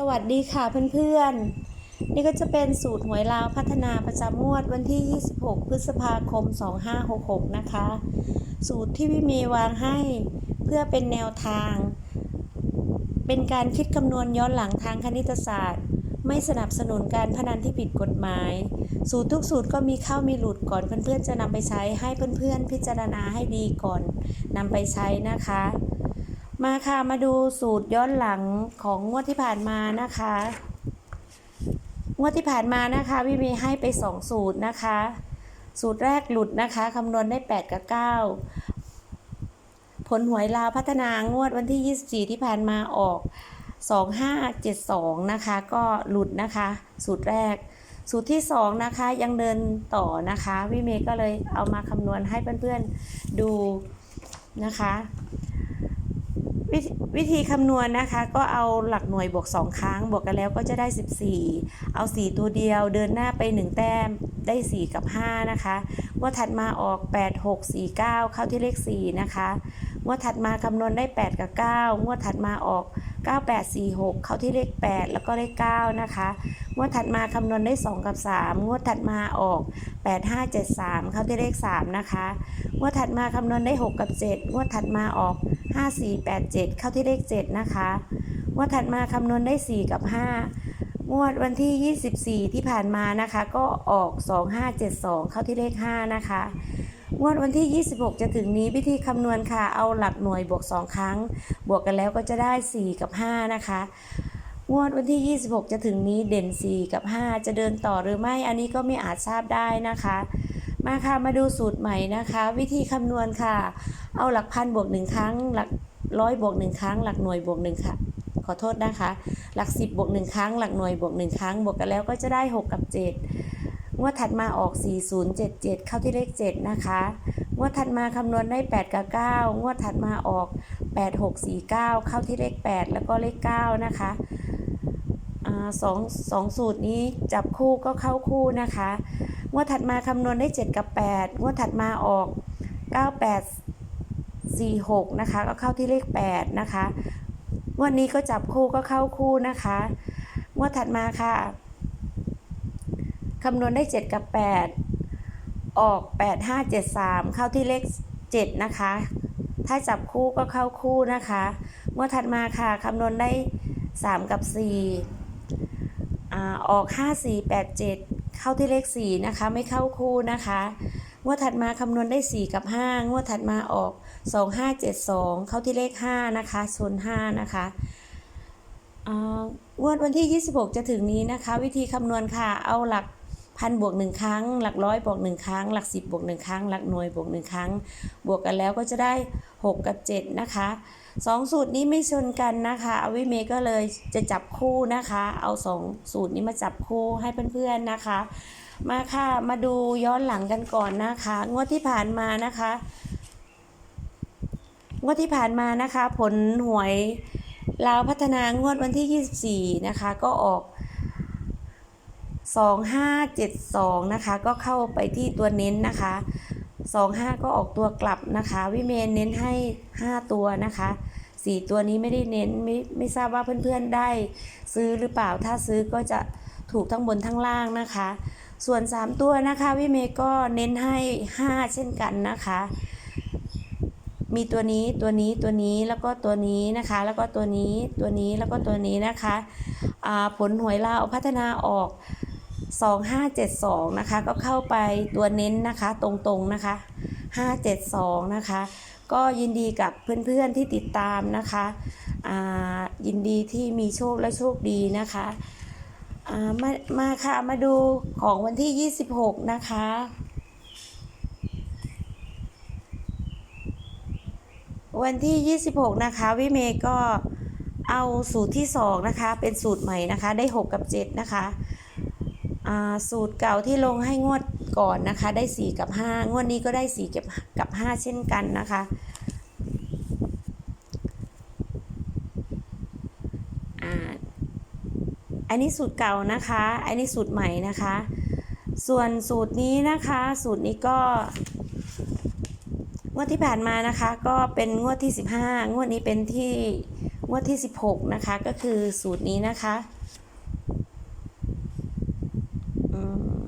สวัสดีค่ะเพื่อนๆ นี่ก็จะเป็นสูตรหวยลาวพัฒนาประจำงวดวันที่ 26 พฤษภาคม 2566 นะคะ สูตรที่พี่เมย์วางให้เพื่อเป็นแนวทาง เป็นการคิดคำนวณย้อนหลังทางคณิตศาสตร์ ไม่สนับสนุนการพนันที่ผิดกฎหมาย สูตรทุกสูตรก็มีเข้ามีหลุดก่อนเพื่อนๆจะนำไปใช้ให้เพื่อนๆ พิจารณาให้ดีก่อนนำไปใช้นะคะ มาค่ะมาดูสูตรย้อนหลังของงวดที่ผ่านมานะคะ งวดที่ผ่านมานะคะพี่มย์ให้ไป 2 สูตรนะคะ สูตรแรกหลุดนะคะคำนวณได้ 8 กับ 9 ผลหวยลาวพัฒนางวดวันที่ 24 ที่ผ่านมาออก 2572 นะคะ ก็หลุดนะคะ สูตรแรก สูตรที่ 2 นะคะยังเดินต่อนะคะพี่เมย์ก็เลยเอามาคำนวณให้เพื่อนๆดูนะคะ วิธีวิธีคำนวณนะคะก็เอาหลักหน่วยบวก 2 ครั้ง บวกกันแล้วก็จะได้ 14 เอา 4 ตัวเดียวเดินหน้าไป 1 แต้มได้ 4 กับ 5 นะคะงวดถัดมาออก 8 6 4 9 เข้าที่เลข 4 นะคะงวดถัดมาคำนวณได้ 8 กับ 9 งวดถัดมาออก 9 8 4 6 เข้าที่เลข 8 แล้วก็เลข 9 นะคะงวดถัดมาคำนวณได้ 2 กับ 3 งวดถัดมาออก 8 5 7 3 เข้าที่เลข 3 นะคะงวดถัดมาคำนวณได้ 6 กับ 7 งวดถัดมาออก 5 4 8 7 เข้าที่เลข 7 นะคะงวดถัดมาคำนวณได้ 4 กับ 5 งวดวันที่ 24 ที่ผ่านมานะคะ ก็ออก 2572 เข้าที่เลข 5 นะคะงวดวันที่ 26 จะถึงนี้วิธีคำนวณค่ะ เอาหลักหน่วยบวก 2 ครั้ง บวกกันแล้วก็จะได้ 4 กับ 5 นะคะ งวดวันที่ 26 จะถึงนี้เด่น 4 กับ 5 จะเดินต่อหรือไม่ อันนี้ก็ไม่อาจทราบได้นะคะ มาค่ะมาดูสูตรใหม่นะคะ วิธีคำนวณค่ะ เอาหลักพันบวก1ครั้ง หลักร้อยบวก1ครั้ง หลักหน่วยบวก1ค่ะ ขอโทษนะคะ หลัก10บวก1ครั้ง หลักหน่วยบวก1ครั้ง บวกกันแล้วก็จะได้6กับ7งวดถัดมาออก 4077 เข้าที่เลข 7 นะคะ งวดถัดมาคำนวณได้ 8 กับ 9 งวดถัดมาออก 8649 เข้าที่เลข 8 แล้วก็เลข 9 นะคะอสองสองสูตรนี้จับคู่ก็เข้าคู่นะคะ วดถัดมาคำนวณได้ 7 กับ 8 งวดถัดมาออก 9846 นะคะ ก็เข้าที่เลข 8 นะคะงวดนี้ก็จับคู่ก็เข้าคู่นะคะงวดถัดมาค่ะคำนวณได้ 7 กับ 8 ออก 8 5 7 3 เข้าที่เลข 7 นะคะ ถ้าจับคู่ก็เข้าคู่นะคะงวดถัดมาค่ะคำนวณได้ 3 กับ 4อ่ออก 5 4 8 7 เข้าที่เลข4นะคะไม่เข้าคู่นะคะงวดถัดมาคำนวณได้ 4 กับ 5 งวดถัดมาออก 2 5 7 2 เข้าที่เลข 5 นะคะโซน5นะคะอ่างวดวันที่ 26 จะถึงนี้นะคะ วิธีคำนวณค่ะเอาหลัก พันบวก1ครั้ง หลักร้อยบวก1ครั้ง หลัก10บบวก1ครั้ง หลักหน่วยบวก1ครั้ง บวกกันแล้วก็จะได้ 6 กับ 7 นะคะสองสูตรนี้ไม่ชนกันนะคะอวิเมก็เลยจะจับคู่นะคะ เอาสองสูตรนี้มาจับคู่ให้เพื่อนๆนะคะ มาค่ะมาดูย้อนหลังกันก่อนนะคะ งวดที่ผ่านมานะคะงวดที่ผ่านมานะคะ ผลหวยลาวพัฒนางวดวันที่ 24 นะคะ ก็ออก 2572 นะคะ ก็เข้าไปที่ตัวเน้นนะคะ 25 ก็ออกตัวกลับนะคะ วิเมนเน้นให้ 5 ตัวนะคะ 4 ตัวนี้ไม่ได้เน้นไม่ไม่ทราบว่าเพื่อนๆได้ซื้อหรือเปล่า ถ้าซื้อก็จะถูกทั้งบนทั้งล่างนะคะ ส่วน 3 ตัวนะคะวิเมก็เน้นให้ 5 เช่นกันนะคะ มีตัวนี้ตัวนี้ตัวนี้แล้วก็ตัวนี้นะคะ แล้วก็ตัวนี้ตัวนี้แล้วก็ตัวนี้นะคะผลหวยลาวพัฒนาออก 2572 นะคะ ก็เข้าไปตัวเน้นนะคะตรงๆนะคะ 572 นะคะ ก็ยินดีกับเพื่อนๆที่ติดตามนะคะอ่ายินดีที่มีโชคและโชคดีนะคะอ่ามามาค่ะมาดูของวันที่ 26 นะคะวันที่ 26 นะคะวิเมย์ก็เอาสูตรที่ 2 นะคะ เป็นสูตรใหม่นะคะ ได้ 6 กับ 7 นะคะ สูตรเก่าที่ลงให้งวดก่อนนะคะ ได้ 4 กับ 5 งวดนี้ก็ได้ 4 กับกับ 5 เช่นกันนะคะ อันนี้สูตรเก่านะคะ อันนี้สูตรใหม่นะคะ ส่วนสูตรนี้นะคะ สูตรนี้ก็งวดที่ผ่านมานะคะ ก็เป็นงวดที่ 15 งวดนี้เป็นที่งวดที่ 16 นะคะ ก็คือสูตรนี้นะคะอืม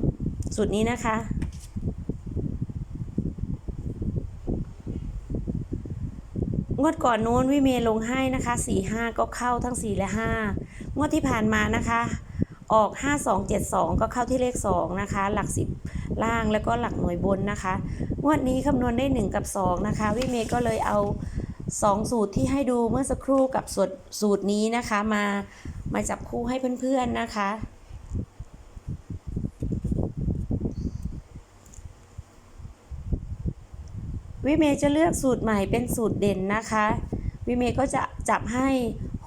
สูตรนี้นะคะ งวดก่อนนู้นวิเมลงให้นะคะสี่ห้าก็เข้าทั้งสี่และห้างวดที่ผ่านมานะคะ ออกห้าสองเจ็ดสองก็เข้าที่เลขสองนะคะ หลักสิบล่างแล้วก็หลักหน่วยบนนะคะ งวดนี้คำนวณได้หนึ่งกับสองนะคะ วิเมก็เลยเอาสองสูตรที่ให้ดูเมื่อสักครู่กับสูตรสูตรนี้นะคะมามาจับคู่ให้เพื่อนๆนะคะ วิเมย์จะเลือกสูตรใหม่เป็นสูตรเด่นนะคะ วิเมย์ก็จะจับให้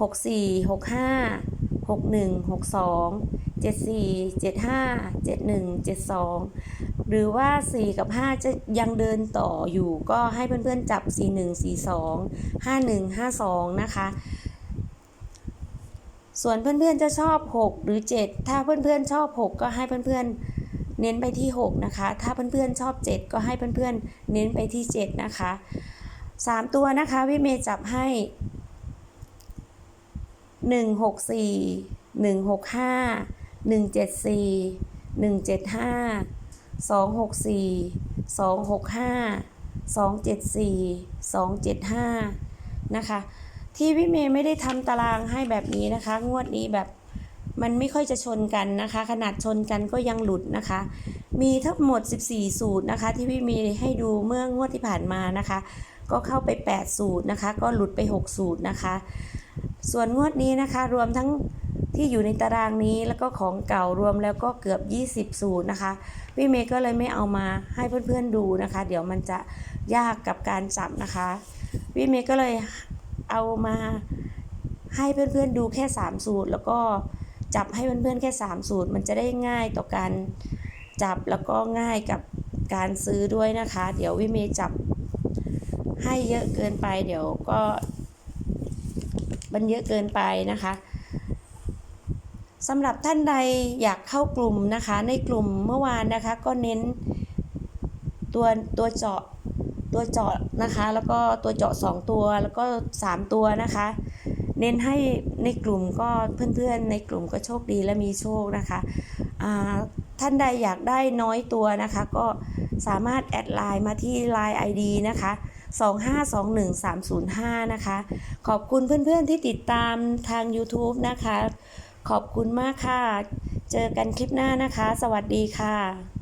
64 65 61 62 74 75 71 72 หรือว่า 4 กับ 5 จะยังเดินต่ออยู่ก็ให้เพื่อนๆจับ 41 42 51 52 นะคะ ส่วนเพื่อนๆจะชอบ 6 หรือ 7 ถ้าเพื่อนๆชอบ 6 ก็ให้เพื่อนๆ เน้นไปที่ 6 นะคะ ถ้าเพื่อนๆชอบ 7 ก็ให้เพื่อนๆเน้นไปที่ 7 นะคะ 3 ตัวนะคะวิเมย์จับให้ 1 6 4 1 6 5 1 7 4 1 7 5 2 6 4 2 6 5 2 7 4 2 7 5 นะคะ ที่วิเมย์ไม่ได้ทำตารางให้แบบนี้นะคะ งวดนี้แบบ มันไม่ค่อยจะชนกันนะคะ ขนาดชนกันก็ยังหลุดนะคะ มีทั้งหมด 14 สูตรนะคะ ที่วิเมย์ให้ดูเมื่องวดที่ผ่านมานะคะ ก็เข้าไป 8 สูตรนะคะ ก็หลุดไป 6 สูตรนะคะ ส่วนงวดนี้นะคะ รวมทั้งที่อยู่ในตารางนี้แล้วก็ของเก่ารวมแล้วก็เกือบ 20 สูตรนะคะวิเมย์ก็เลยไม่เอามาให้เพื่อนๆดูนะคะ เดี๋ยวมันจะยากกับการจับนะคะวิเมย์ก็เลยเอามาให้เพื่อนๆดูแค่ 3 สูตรแล้วก็ จับให้เพื่อนๆแค่ 3 สูตร มันจะได้ง่ายต่อการจับแล้วก็ง่ายกับการซื้อด้วยนะคะ เดี๋ยววิเมย์จับให้เยอะเกินไป เดี๋ยวก็มันเยอะเกินไปนะคะสำหรับท่านใดอยากเข้ากลุ่มนะคะ ในกลุ่มเมื่อวานนะคะ ก็เน้นตัวตัวเจาะตัวเจาะนะคะ แล้วก็ตัวเจาะ 2 ตัวแล้วก็ 3 ตัวนะคะ น้นให้ในกลุ่มก็เพื่อนๆในกลุ่มก็โชคดีและมีโชคนะคะท่านใดอยากได้น้อยตัวนะคะ ก็สามารถแอดไลน์มาที่ Line ID นะคะ2521305 นะคะ ขอบคุณเพื่อนๆที่ติดตามทาง YouTube นะคะ ขอบคุณมากค่ะ เจอกันคลิปหน้านะคะ สวัสดีค่ะ